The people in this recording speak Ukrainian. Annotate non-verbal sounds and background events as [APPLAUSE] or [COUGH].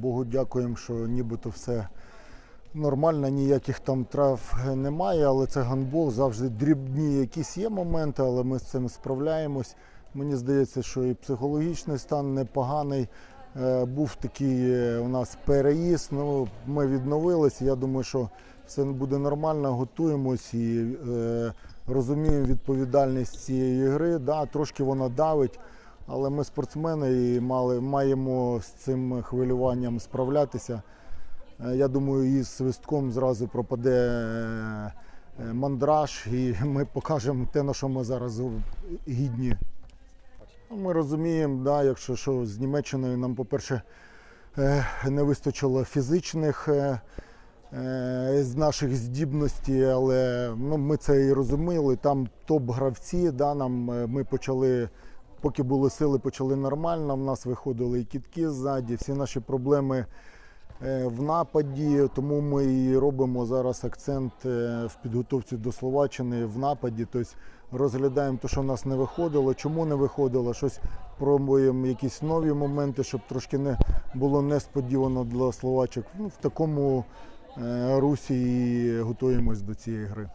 Богу дякуємо, що нібито все нормально, ніяких там трав немає, але це гандбол, завжди дрібні якісь є моменти, але ми з цим справляємось. Мені здається, що і психологічний стан непоганий. Е, Був такий е, у нас переїзд, ну, ми відновилися. Я думаю, що все буде нормально, готуємось і е, розуміємо відповідальність цієї гри. Да, трошки вона давить, але ми спортсмени і мали, маємо з цим хвилюванням справлятися. Е, Я думаю, із свистком зразу пропаде е, е, мандраж, і [LAUGHS] ми покажемо те, на що ми зараз гідні. Ну, Ми розуміємо, да, якщо що з Німеччиною нам, по-перше, не вистачило фізичних з наших здібностей, але ну, ми це і розуміли. Там топ-гравці, да, нам, ми почали, поки були сили, почали нормально. В нас виходили і кітки ззаді, всі наші проблеми е, в нападі, тому ми і робимо зараз акцент е, в підготовці до Словаччини в нападі. Тобто розглядаємо те, що в нас не виходило, чому не виходило, щось пробуємо якісь нові моменти, щоб трошки не було несподівано для словачок. Ну, в такому е, русі і готуємось до цієї гри.